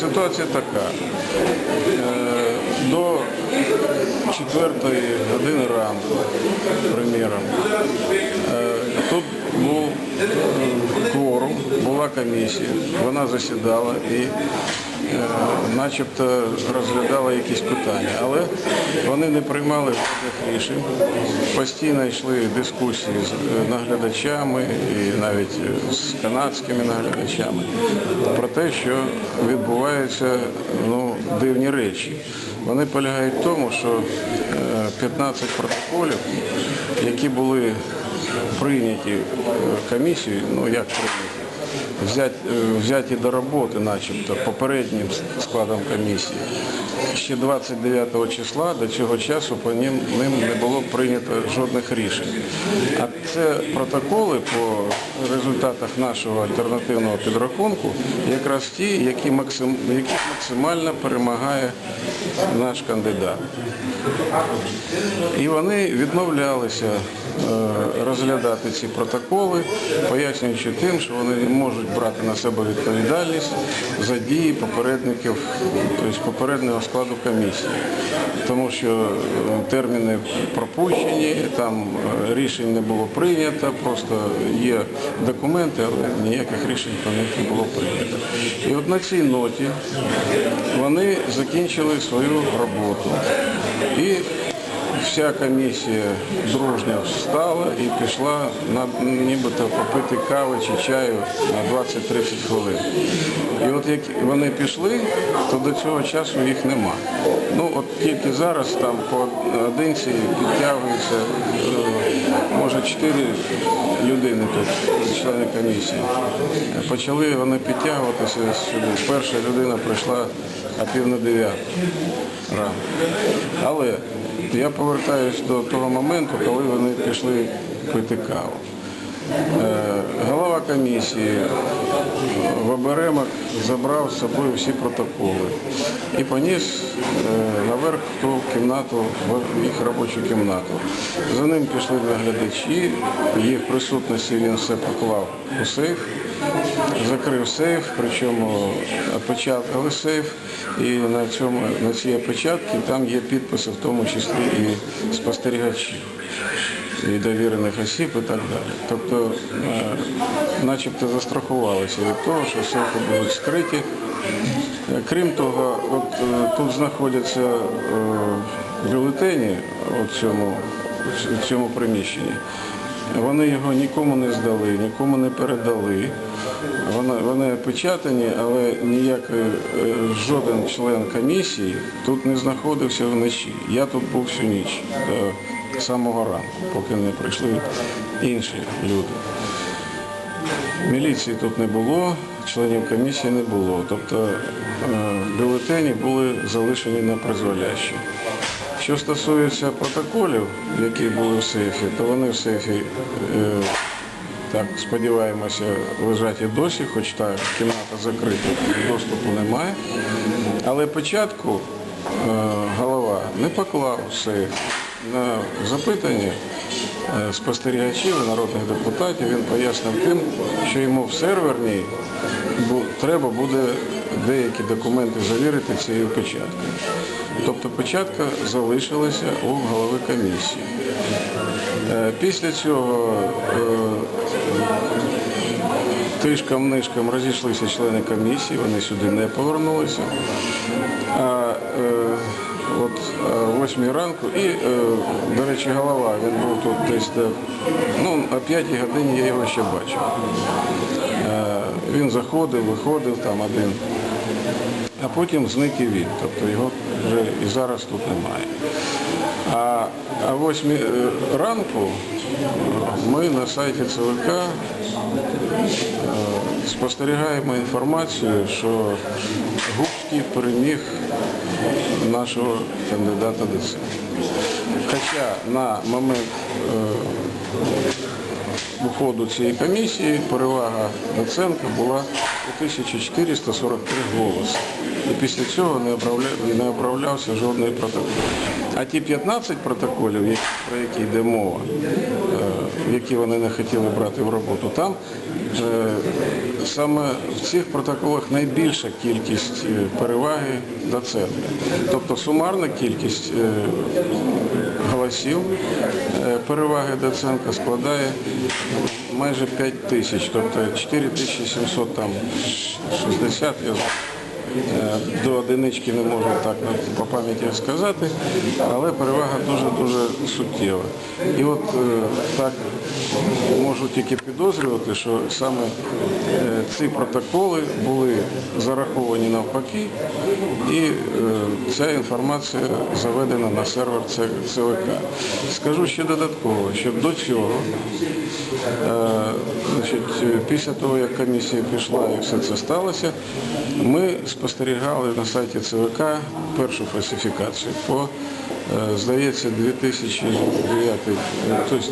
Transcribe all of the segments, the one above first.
ситуація така. Е, До четвертої години ранку, приміром, е, тут був е, кворум, була комісія, вона засідала і начебто розглядала якісь питання, але вони не приймали жодних рішень. Постійно йшли дискусії з е, наглядачами і навіть е, з канадськими наглядачами про те, що відбуваються ну, дивні речі. Вони полягають в тому, що е, 15 протоколів, які були прийняті е, комісією, ну як прийняті, взяті, е, взяті до роботи, начебто, попереднім складом комісії. Ще 29 числа до цього часу по ним, не було прийнято жодних рішень. А це протоколи по результатах нашого альтернативного підрахунку, якраз ті, які максим, які максимально перемагає наш кандидат. І вони відмовлялися розглядати ці протоколи, пояснюючи тим, що вони можуть брати на себе відповідальність за дії попередників, тобто попереднього складу комісії. Тому що е, терміни пропущені, там е, рішень не було прийнято, просто є документи, але ніяких рішень не було прийнято. І от на цій ноті вони закінчили свою роботу. І вся комісія дружньо встала і пішла на нібито попити кави чи чаю на 20-30 хвилин. І от як вони пішли, то до цього часу їх нема. Ну от тільки зараз там по одинці підтягується, е, може, чотири людини тут, члени комісії. Почали вони підтягуватися сюди. Перша людина прийшла о пів на дев'яту ранку. Але я повертаюся до того моменту, коли вони пішли пити каву. Е, Голова комісії в оберемок забрав з собою всі протоколи і поніс е, наверх ту кімнату, в їх робочу кімнату. За ним пішли наглядачі, їх присутності він все поклав у сейф, закрив сейф, причому опечатали сейф, і на, цьому, на цій опечатці там є підписи, в тому числі і спостерігачів і довірених осіб і так далі. Тобто, е, начебто застрахувалися від того, що сейфи будуть скриті. Е, Крім того, от е, тут знаходяться е, бюлетені у цьому, в цьому приміщенні. Вони його нікому не здали, нікому не передали. Вони, вони опечатані, але ніякий е, жоден член комісії тут не знаходився вночі. Я тут був всю ніч до самого ранку, поки не прийшли інші люди. Міліції тут не було, членів комісії не було. Тобто е, бюлетені були залишені на призволяще. Що стосується протоколів, які були в сейфі, то вони в сейфі, е, так сподіваємося, лежать і досі, хоч та кімната закрита, доступу немає. Але початку е, голова не поклав сейф на запитання е, спостерігачів і народних депутатів. Він пояснив тим, що йому в серверній треба буде деякі документи завірити цією печаткою. Тобто печатка залишилася у голови комісії. Е, Після цього е, тишком-нишком розійшлися члени комісії, вони сюди не повернулися. А е, от о 8 ранку і, до речі, голова, він був тут десь ну, о 5 годині я його ще бачив. Він заходив, виходив там один, а потім зник і він. Тобто його вже і зараз тут немає. А о 8 е, ранку ми на сайті ЦВК е, спостерігаємо інформацію, що Губський переміг нашого кандидата ДЦ. Хоча на момент уходу цієї комісії перевага Доценка була у 1443 голоси. І після цього не, обравля- не обравлявся жодний протокол. А ті 15 протоколів, про які йде мова, які вони не хотіли брати в роботу, там е, саме в цих протоколах найбільша кількість е, переваги до центру. Тобто сумарна кількість е, голосів переваги Доценка складає майже 5 тисяч, тобто 4700 там 60, я До одинички не можу так по пам'яті сказати, але перевага дуже-дуже суттєва. І от е, так можу тільки підозрювати, що саме е, ці протоколи були зараховані навпаки, і е, ця інформація заведена на сервер ЦВК. Скажу ще додатково, що до цього Е, після того, як комісія пішла і все це сталося, ми спостерігали на сайті ЦВК першу фальсифікацію по, е, здається, 2009, е, тобто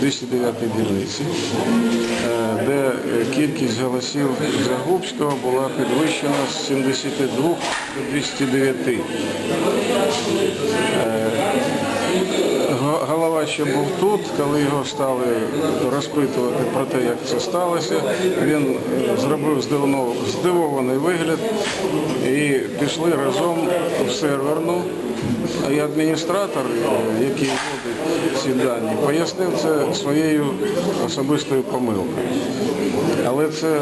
209 дільниці, е, де кількість голосів Загубського була підвищена з 72 до 209. Го- Голова ще був тут, коли його стали розпитувати про те, як це сталося. Він е, зробив здивований вигляд і пішли разом в серверну. І адміністратор, е, який вводить ці дані, пояснив це своєю особистою помилкою. Але це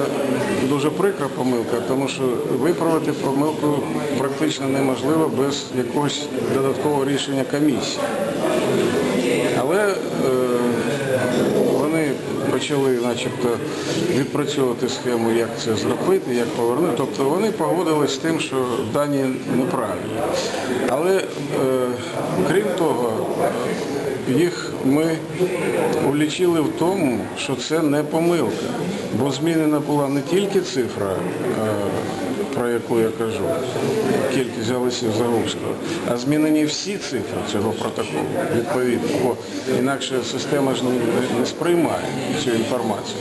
дуже прикра помилка, тому що виправити помилку практично неможливо без якогось додаткового рішення комісії. Але е, вони почали начебто відпрацьовувати схему, як це зробити, як повернути. Тобто вони погодились з тим, що дані неправильні. Але е, крім того, їх ми улічили в тому, що це не помилка, бо змінена була не тільки цифра. Про яку я кажу, кількість голосів Загубського, а змінені всі цифри цього протоколу, відповідно, бо інакше система ж не, сприймає цю інформацію.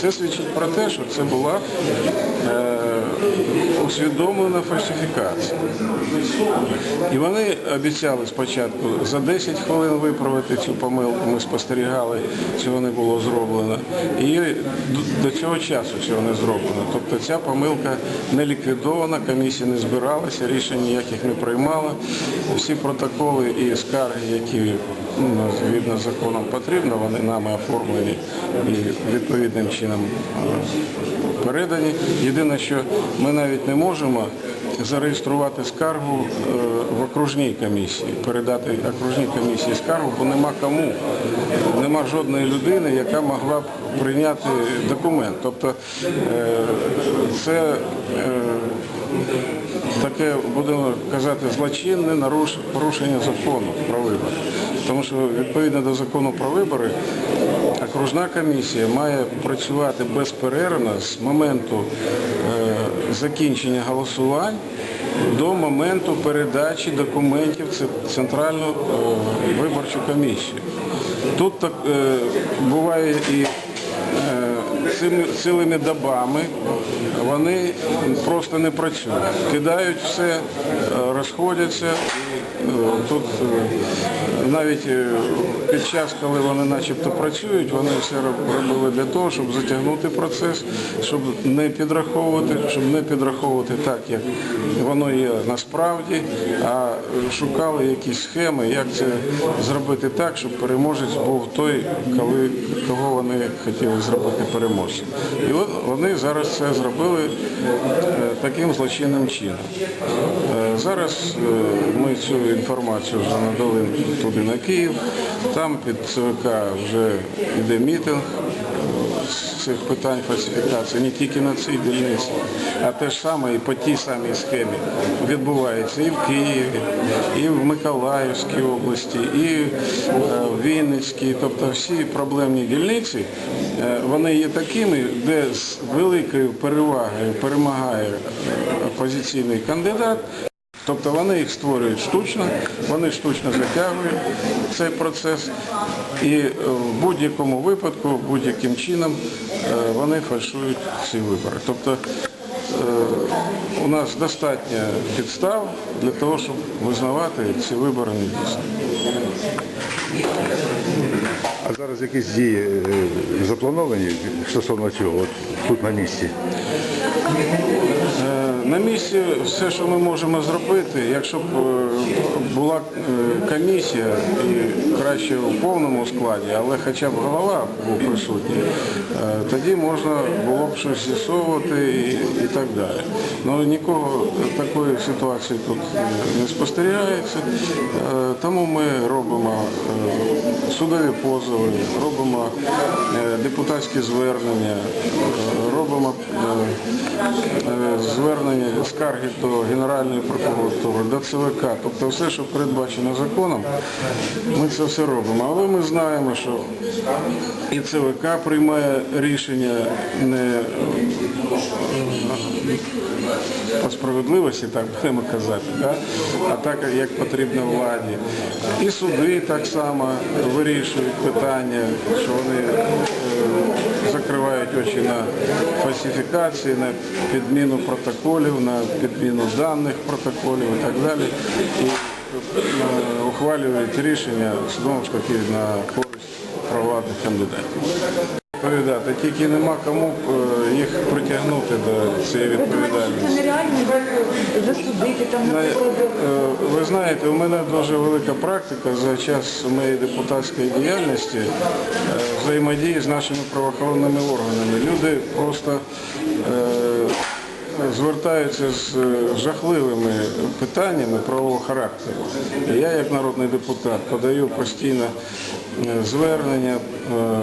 Це свідчить про те, що це була е, усвідомлена фальсифікація. І вони обіцяли спочатку за 10 хвилин виправити цю помилку, ми спостерігали, цього не було зроблено. І до цього часу цього не зроблено. Тобто ця помилка не ліквідована, комісія не збиралася, рішень ніяких не приймала. Всі протоколи і скарги, які згідно з законом потрібно, вони нами оформлені і відповідним чином е, передані. Єдине, що ми навіть не можемо зареєструвати скаргу е, в окружній комісії, передати окружній комісії скаргу, бо нема кому, нема жодної людини, яка могла б прийняти документ. Тобто е, це таке, будемо казати, злочинне порушення закону про вибори. Тому що відповідно до закону про вибори окружна комісія має працювати безперервно з моменту е, закінчення голосувань до моменту передачі документів в Центральну е, виборчу комісію. Тут так е, буває і цілими добами вони просто не працюють. Кидають все, розходяться. Тут е, навіть е, під час, коли вони начебто працюють, вони все робили для того, щоб затягнути процес, щоб не підраховувати, щоб не підраховувати так, як воно є насправді, а шукали якісь схеми, як це зробити так, щоб переможець був той, коли, кого вони хотіли зробити переможцем. І вони зараз це зробили е, таким злочинним чином. Зараз ми цю інформацію вже надали туди на Київ. Там під ЦВК вже йде мітинг з цих питань фальсифікації не тільки на цій дільниці, а те ж саме і по тій самій схемі відбувається і в Києві, і в Миколаївській області, і е, в Вінницькій. Тобто всі проблемні дільниці, е, вони є такими, де з великою перевагою перемагає е, опозиційний кандидат. Тобто вони їх створюють штучно, вони штучно затягують цей процес і е, в будь-якому випадку, будь-яким чином е, вони фальшують ці вибори. Тобто е, у нас достатньо підстав для того, щоб визнавати ці вибори недійсними. А зараз якісь дії заплановані стосовно цього, от тут на місці. Е, На місці все, що ми можемо зробити, якщо б е, була е, комісія і краще у повному складі, але хоча б голова був присутній, тоді можна було б щось з'ясовувати і, так далі. Ну нікого такої ситуації тут не спостерігається, тому ми робимо судові позови, робимо депутатські звернення, робимо звернення скарги до Генеральної прокуратури, до ЦВК, тобто все, що передбачено законом, ми це все робимо. Але ми знаємо, що і ЦВК приймає рішення не по справедливості, так будемо казати, да? а так, як потрібно владі. І суди так само вирішують питання, що вони е, закривають очі на фальсифікації, на підміну протоколів, на підміну даних протоколів і так далі. І е, ухвалюють рішення знову ж на користь провладних кандидатів. Відповідати, тільки нема кому е, їх притягнути до цієї відповідальності. це нереально засудити там, е, Ви знаєте, у мене дуже велика практика за час моєї депутатської діяльності е, взаємодії з нашими правоохоронними органами. Люди просто е, звертаються з е, жахливими питаннями правового характеру. Я, як народний депутат, подаю постійно е, звернення, е,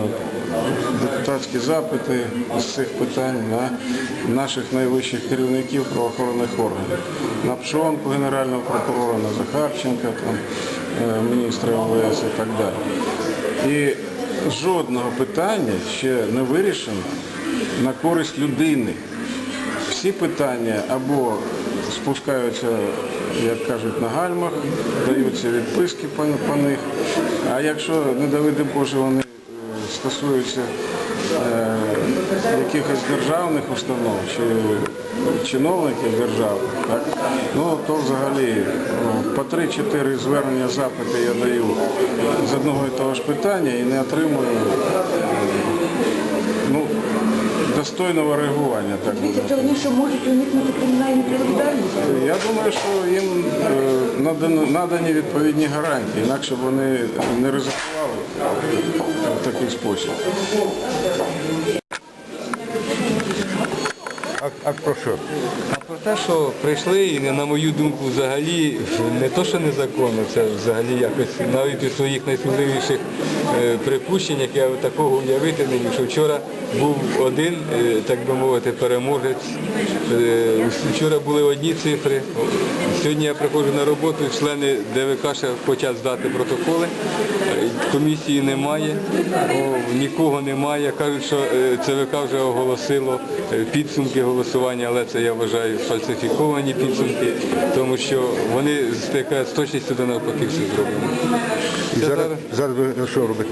депутатські запити з цих питань на наших найвищих керівників правоохоронних органів. На Пшонку, генерального прокурора, на Захарченка, там, міністра МВС і так далі. І жодного питання ще не вирішено на користь людини. Всі питання або спускаються, як кажуть, на гальмах, даються відписки по, них. А якщо, не доведи Боже, вони е, стосуються е, якихось державних установ чи чиновників державних, так, ну то взагалі по 3-4 звернення запити я даю з одного і того ж питання і не отримую достойного реагування. Так дивіться, вони що можуть уникнути кримінальної відповідальності? я думаю, що їм е, надані, надані відповідні гарантії, інакше б вони не ризикували в такий спосіб. А, а про що? Про те, що прийшли і на мою думку взагалі не то, що незаконно, це взагалі якось навіть у своїх найсміливіших е, припущеннях я такого уявити не міг, що вчора був один, е, так би мовити, переможець. Е, Вчора були одні цифри. Сьогодні я приходжу на роботу, члени ДВК ще хочуть здати протоколи. Комісії немає, нікого немає. Кажуть, що ЦВК вже оголосило підсумки голосування, але це я вважаю фальсифіковані підсумки, тому що вони з яка- з точністю до навпаки все зроблено. І зараз, зараз- ви що робите?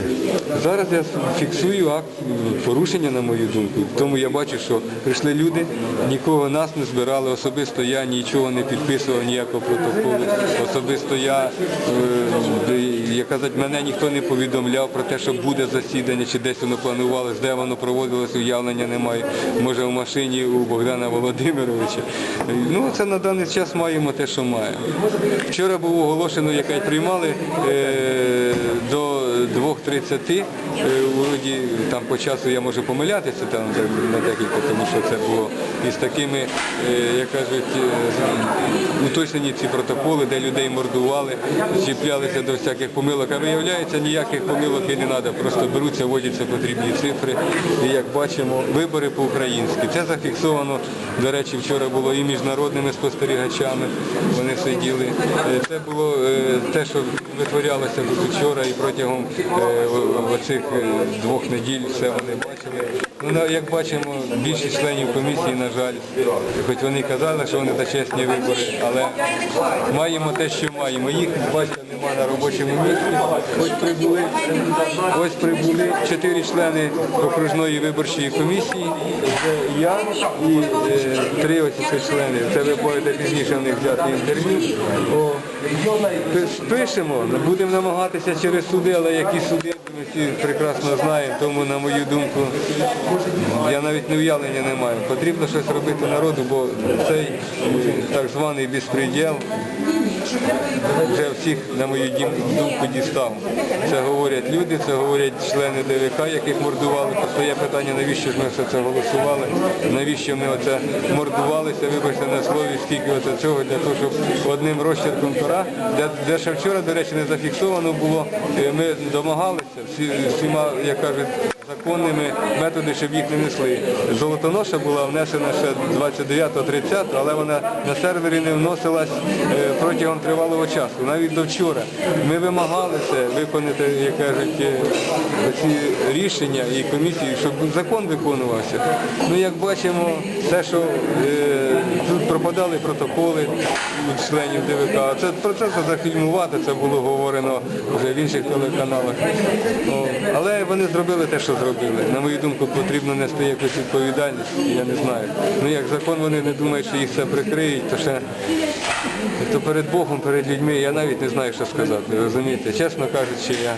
Зараз я фіксую акт порушення, на мою думку. Тому я бачу, що прийшли люди, нікого нас не збирали, особисто я нічого не підписував, ніякого протоколу. Особисто я, е, як казати, мене ніхто не повідомляв про те, що буде засідання, чи десь воно планувалось, де воно проводилось, уявлення немає. Може в машині у Богдана Володимировича. Ну, це на даний час маємо те, що маємо. Вчора було оголошено, яке приймали е, до 2.30. Е, там по часу я можу помилятися там на декілька, тому що це було із такими, е, як кажуть, уточнені ці протоколи, де людей мордували, чіплялися до всяких помилок. А виявляється, ніяких помилок і не треба. Просто беруться, вводяться потрібні цифри. І як бачимо, вибори по-українськи. Це зафіксовано, до речі, вчора було і міжнародними спостерігачами. Вони сиділи. Е, Це було е, те, що витворялося вчора і протягом е, оцих двох неділь все вони бачили. Ну, як бачимо, більшість членів комісії, на жаль, хоч вони казали, що вони за чесні вибори, але маємо те, що маємо. Їх, бачите, нема на робочому місці. Ось прибули, ось прибули чотири члени окружної виборчої комісії. Це я і е, три ось ці члени. Це ви будете пізніше в них взяти інтерв'ю. Пишемо, будемо намагатися через суди, але які суди ми всі прекрасно знаємо, тому на мою думку я навіть не уявлення не маю. Потрібно щось робити народу, бо цей так званий безпреділ вже всіх, на мою думку, дістав. Це говорять люди, це говорять члени ДВК, яких мордували. Постає питання, навіщо ж ми все це голосували, навіщо ми оце мордувалися, вибачте на слові, скільки оце цього для того, щоб одним розчерком пера, де, де ще вчора, до речі, не зафіксовано було, е, ми домагалися всі, всіма, як кажуть, законними методи, щоб їх не несли. Золотоноша була внесена ще 29-30, але вона на сервері не вносилась е, протягом тривалого часу, навіть до вчора. Ми вимагали це виконати, як кажуть, е, ці рішення і комісії, щоб закон виконувався. Ну, як бачимо, те, що е, тут пропадали протоколи від членів ДВК, це про це зафільмувати, це було говорено вже в інших телеканалах. Але вони зробили те, що зробили. На мою думку, потрібно нести якусь відповідальність, я не знаю. Ну як закон вони не думають, що їх це прикриють, то ще то перед Богом, перед людьми я навіть не знаю, що сказати. Розумієте, чесно кажучи, я.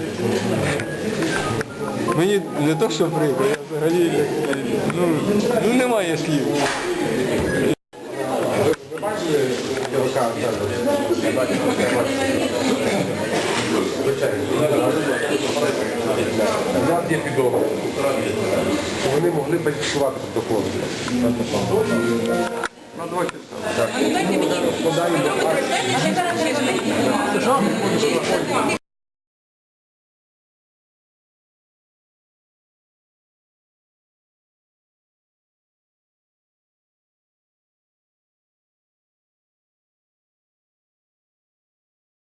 Мені не то, що прикро, я взагалі ну, ну немає слів. Є підозра. Вони могли фальсифікувати протоколи. протокол. мені.